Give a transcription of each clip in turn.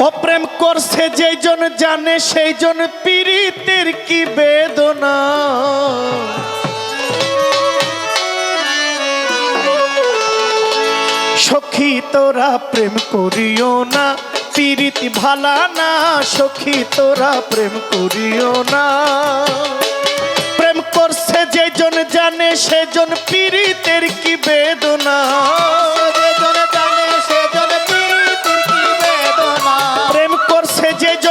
অপ্রেম করছে যেই জন জানে সেই জন পীড়িতের কি বেদনা? সখী, তোরা প্রেম করিও না, পীড়িতি ভালা না। সখী, তোরা প্রেম করিও না। প্রেম করছে যে জন জানে সেজন পীড়িতের কি বেদনা?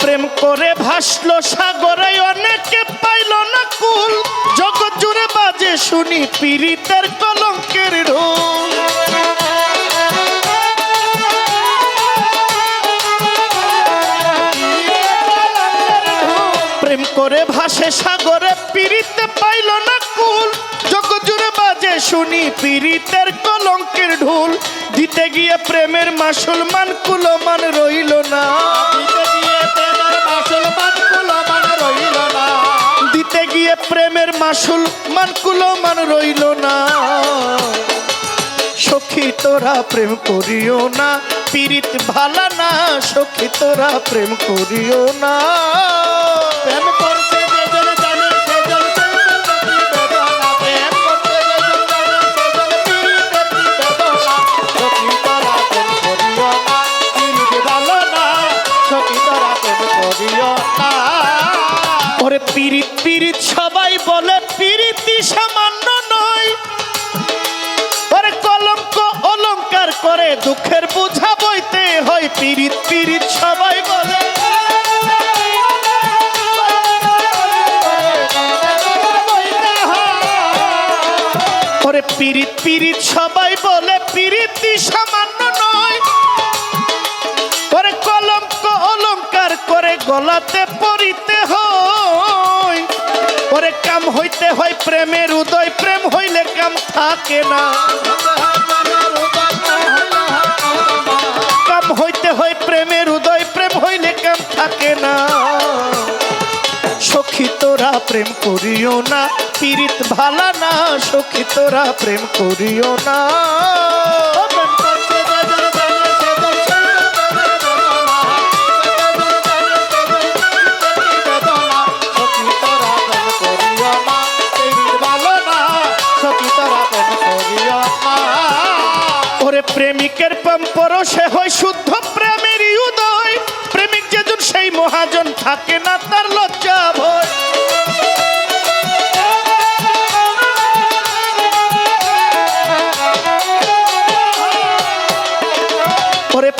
প্রেম করে ভাসলো সাগরে, অনেকে পাইল না কুল। জগৎ জুড়ে বাজে শুনি পীড়িতের কলঙ্কের ঢোল প্রেম করে ভাসে সাগরে, পীড়িতে পাইল না কুল। জগৎ জুড়ে বাজে শুনি পীড়িতের কলঙ্কের ঢোল। দিতে গিয়ে প্রেমের মাসুল মান কুলমান রইল না। দিতে গিয়ে প্রেমের মাসুল মান কুলমান রইল না। সখী তোরা প্রেম করিও না পীড়িত ভালা না। সখী তোরা প্রেম করিও না। প্রেম করছে পীড়িত সবাই বলে পীড়িতি সামান্য নয়। কলঙ্ক অলংকার করে, দুঃখের বোঝা বইতে হয় পীড়িত পীড়িত সবাই বলে, ওরে পীড়িত সবাই বলে পীড়িতি সামান্য নয়। ওরে কলঙ্ক অলংকার করে, গলাতে হইতে হয় প্রেমের উদয়, প্রেম হইলে কাম থাকে না। কাম হইতে হয় প্রেমের উদয়, প্রেম হইলে কাম থাকে না। সখী তোরা প্রেম করিও না, পীড়িত ভালা না, সখী তোরা প্রেম করিও না। ওরে প্রেমিকের প্রেম পরশে হয় শুদ্ধ প্রেমের উদয়। প্রেমিক যেজন সেই মহাজন থাকে না, তার লজ্জা ভয়।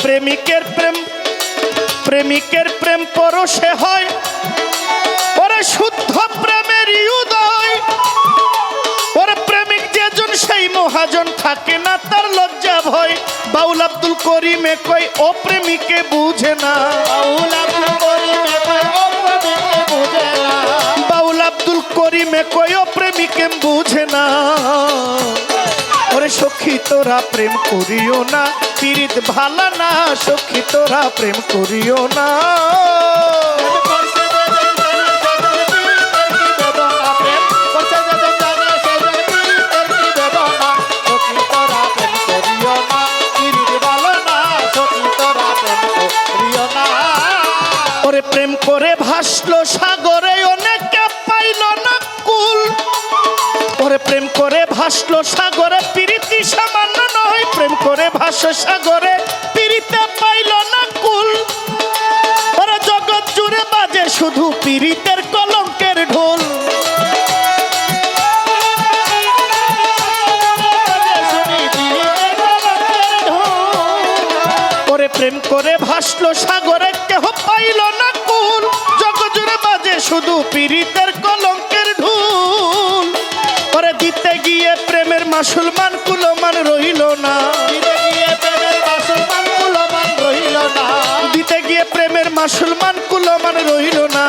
প্রেমিকের প্রেম প্রেমিকের প্রেম পরশে হয় ওরে শুদ্ধ প্রেমের উদয়। ওরে প্রেমিক যেজন সেই মহাজন থাকে না বাউল আব্দুল করিমে কই ও প্রেমিকে বুঝে না। বাউল আব্দুল করিমে কই ও প্রেমিকে বুঝে না। বাউল আব্দুল করিমে কই ও প্রেমিকে বুঝে না। ওরে সখী তোরা প্রেম করিও না। পীড়িত ভালা না সখী তোরা প্রেম করিও না। ওরে প্রেম করে ভাসলো সাগরে অনেকে পাইল না কুল। ওরে প্রেম করে ভাসলো সাগরে, প্রীতি সামান্য নয়, প্রেম করে ভাস সাগরে, পিরিতে পাইল না কুল। ওরে জগৎ জুড়ে বাজে শুধু পীড়িতের প্রেম করে ভাসলো সাগরে কেহ পাইল না কুল। জগৎ জুড়ে বাজে শুধু পীড়িতের কলঙ্কের ঢোল। পরে দিতে গিয়ে প্রেমের মাসুলমান কুলমান রইল না। দিতে গিয়ে প্রেমের মাসুলমান কুলমান রইল না। কুলমান রইল না।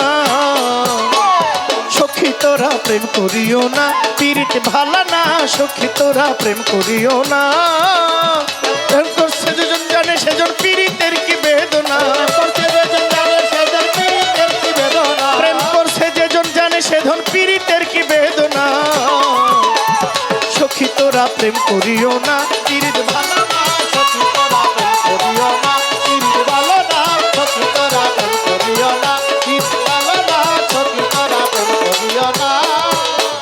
সখী তোরা প্রেম করিও না পীড়িত ভালা না সখী তোরা প্রেম করিও না। সেজন পীড়িতের কি বেদনা? প্রেম করছে যেজন জানে সেজন পীড়িতের কি বেদনা? সখী তোরা প্রেম করিও না